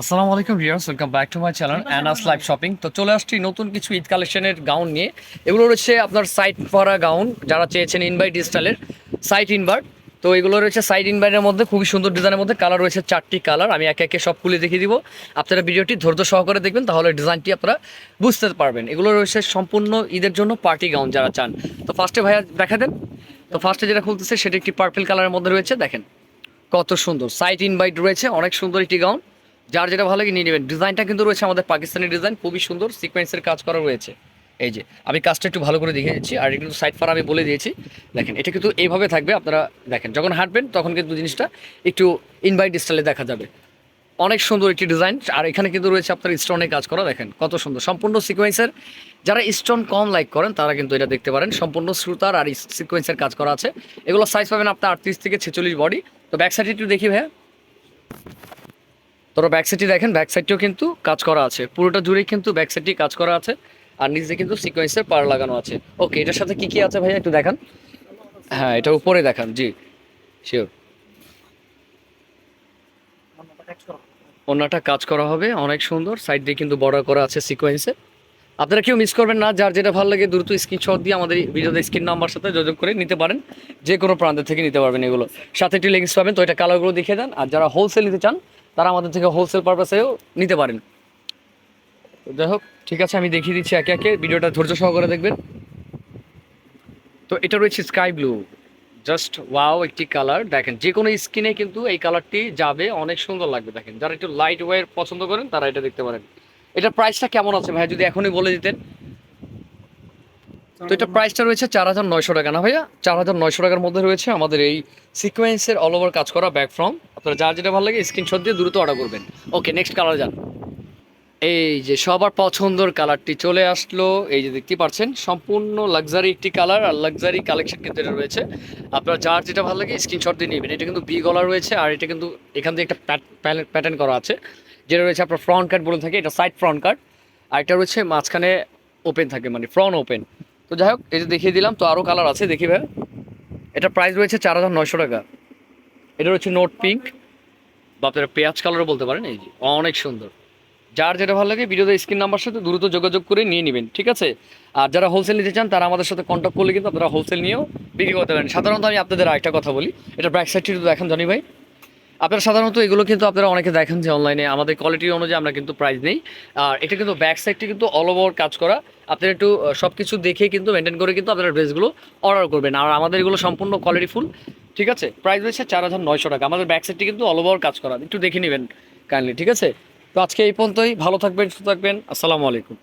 আসসালামু আলাইকুম viewers welcome back to my channel Anas live shopping তো চলে আসছি নতুন কিছু ঈদ কালেকশনের গাউন নিয়ে। এগুলো রয়েছে আপনার সাইড পরা গাউন যারা চেয়েছেন ইনভাইট স্টাইলের সাইড ইনভার্ট তো এগুলো রয়েছে সাইড ইনভার্টের মধ্যে খুবই সুন্দর ডিজাইনের মধ্যে কালার রয়েছে চারটি কালার আমি একে একে সব খুলে দেখিয়ে দিব। আপনারা ভিডিওটি ধৈর্য সহকারে দেখবেন তাহলে ডিজাইনটি আপনারা বুঝতে পারবেন। এগুলো রয়েছে সম্পূর্ণ ঈদের জন্য পার্টি গাউন যারা চান। তো ফার্স্টে ভাইয়া দেখা দেন। তো ফার্স্টে যেটা খুলতেছে সেটা একটি পার্পল কালারের মধ্যে রয়েছে দেখেন। কত সুন্দর। সাইড ইনভাইট রয়েছে অনেক সুন্দর একটি গাউন যার যেটা ভালো লাগে নিয়ে নেবেন। ডিজাইনটা কিন্তু রয়েছে আমাদের পাকিস্তানি ডিজাইন, খুবই সুন্দর সিকোয়েন্সের কাজ করা রয়েছে। এই যে, আমি কাজটা একটু ভালো করে দেখিয়ে দিচ্ছি আর কিন্তু সাইড ফার আমি বলে দিয়েছি। দেখেন, এটা কিন্তু এইভাবে থাকবে, আপনারা দেখেন, যখন হাঁটবেন তখন কিন্তু জিনিসটা একটু ইনভাইট স্টাইলে দেখা যাবে। অনেক সুন্দর একটি ডিজাইন আর এখানে কিন্তু রয়েছে আপনার স্টোনে কাজ করা, দেখেন, কত সুন্দর। সম্পূর্ণ সিকোয়েন্সের যারা স্টোন কম লাইক করেন, তারা কিন্তু এটা দেখতে পারেন। সম্পূর্ণ সুতার আর সিকোয়েন্সের কাজ করা আছে। এগুলো সাইজ পাবেন আপনার আটত্রিশ থেকে ছেচল্লিশ বডি তো ব্যাক সাইড একটু দেখি ভাইয়া। তোরা ব্যাক সাইডটি দেখেন ব্যাক সাইডটিও কিন্তু কাজ করা আছে। পুরোটা জুড়েই কিন্তু ব্যাক সাইডটি কাজ করা আছে আর নিচে কিন্তু সিকোয়েন্সের পার লাগানো আছে। ওকে এটার সাথে কি কি আছে ভাইয়া একটু দেখান। হ্যাঁ এটা উপরে দেখান, জি। শিওর অন্যটা কাজ করা হবে, অনেক সুন্দর। সাইড দিয়ে কিন্তু বর্ডার করা আছে সিকোয়েন্সে আপনারা কেউ মিস করবেন না, যার যেটা ভালো লাগে দ্রুত স্ক্রিনশট দিয়ে আমাদের ভিডিওতে স্ক্রিন নাম্বার সাথে যোগাযোগ করে নিতে পারেন। যে কোনো প্রান্ত থেকে নিতে পারবেন এগুলো। সাথে একটি লেগিংস পাবেন, তো এটা কালারগুলো দেখিয়ে দেন। আর যারা হোলসেল নিতে চান তারা আমাদের থেকে হোলসেল পারপাসেও নিতে পারেন। যাই হোক, ঠিক আছে, আমি দেখিয়ে দিচ্ছি একে একে। ভিডিওটা ধৈর্য সহকারে দেখবেন। তো এটা রয়েছে স্কাই ব্লু জাস্ট ওয়াও একটি কালার দেখেন, যে কোনো স্কিনে কিন্তু এই কালারটি যাবে, অনেক সুন্দর লাগবে, দেখেন। যারা একটু লাইট ওয়ের পছন্দ করেন, তারা এটা দেখতে পারেন। এটার প্রাইসটা কেমন আছে ভাই, যদি এখনই বলে দিতেন? তো এটা প্রাইসটা রয়েছে চার হাজার নয়শো টাকা না ভাইয়া? চার হাজার নয়শো টাকার মধ্যে রয়েছে আমাদের এই সিকোয়েন্সের অল ওভার কাজ করা ব্যাক ফ্রম আপনারা যার যেটা ভালো লাগে স্ক্রিনশট দিয়ে দ্রুত অর্ডার করবেন। ওকে নেক্সট কালার যান। এই যে সবার পছন্দর কালারটি চলে আসলো। এই যে দেখতে পাচ্ছেন, সম্পূর্ণ লাক্সারি একটি কালার আর লাক্সারি কালেকশন কিন্তু এটা রয়েছে। আপনার যার যেটা ভালো লাগে স্ক্রিনশট দিয়ে নেবেন। এটা কিন্তু বি গলা রয়েছে আর এটা কিন্তু এখান থেকে একটা প্যাটার্ন করা আছে। যেটা রয়েছে আপনার ফ্রন্ট কার্ড বলে থাকে, এটা সাইড ফ্রন্ট কার্ড আর এটা রয়েছে মাঝখানে ওপেন থাকে মানে ফ্রন্ট ওপেন তো যাই হোক, এই যে দেখিয়ে দিলাম, তো আরও কালার আছে, দেখি ভাই। এটা প্রাইস রয়েছে চার হাজার নয়শো টাকা। এটা রয়েছে নোট পিঙ্ক বা আপনারা পেঁয়াজ কালারও বলতে পারেন, এই যে, অনেক সুন্দর। যার যেটা ভালো লাগে, ভিডিওতে স্ক্রিন নাম্বার সাথে দ্রুত যোগাযোগ করে নিয়ে নেবেন, ঠিক আছে? আর যারা হোলসেল নিতে চান, তারা আমাদের সাথে কন্ট্যাক্ট করলে কিন্তু আপনারা হোলসেল নিয়েও বিক্রি করতে পারেন। সাধারণত আমি আপনাদের আরেকটা কথা বলি, এটা ব্যাক সাইডটি দেখেন, জানি ভাই। আপনারা সাধারণত এগুলো কিন্তু আপনারা অনেকে দেখেন যে অনলাইনে আমাদের কোয়ালিটি অনুযায়ী আমরা কিন্তু প্রাইস নেই। আর এটা কিন্তু ব্যাক সাইডটি কিন্তু অল ওভার কাজ করা। আপনারা একটু সব কিছু দেখে কিন্তু মেনটেন করে কিন্তু আপনারা ড্রেসগুলো অর্ডার করবেন। আর আমাদের এগুলো সম্পূর্ণ কোয়ালিটি ফুল ঠিক আছে? প্রাইস রয়েছে চার হাজার নয়শো টাকা। আমাদের ব্যাক সাইডটি কিন্তু অল ওভার কাজ করা। একটু দেখে নেবেন কাইন্ডলি ঠিক আছে? তো আজকে এই পর্যন্তই। ভালো থাকবেন, সুস্থ থাকবেন। আসসালামু আলাইকুম।